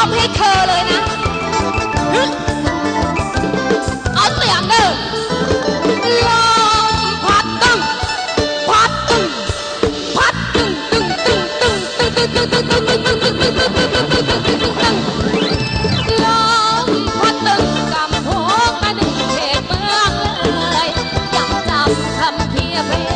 อบให้เธอเลยนะเอาเสียงเด้อลมพัดตึงพัดตึงพัดตึงตึงตึงตึงตึงตึงตึงตึงตึงตึงตึงตึงตึงตึงตึงตึงตึงตึงตึงลงกพดเขตเองเลยอยาจำคำเพีย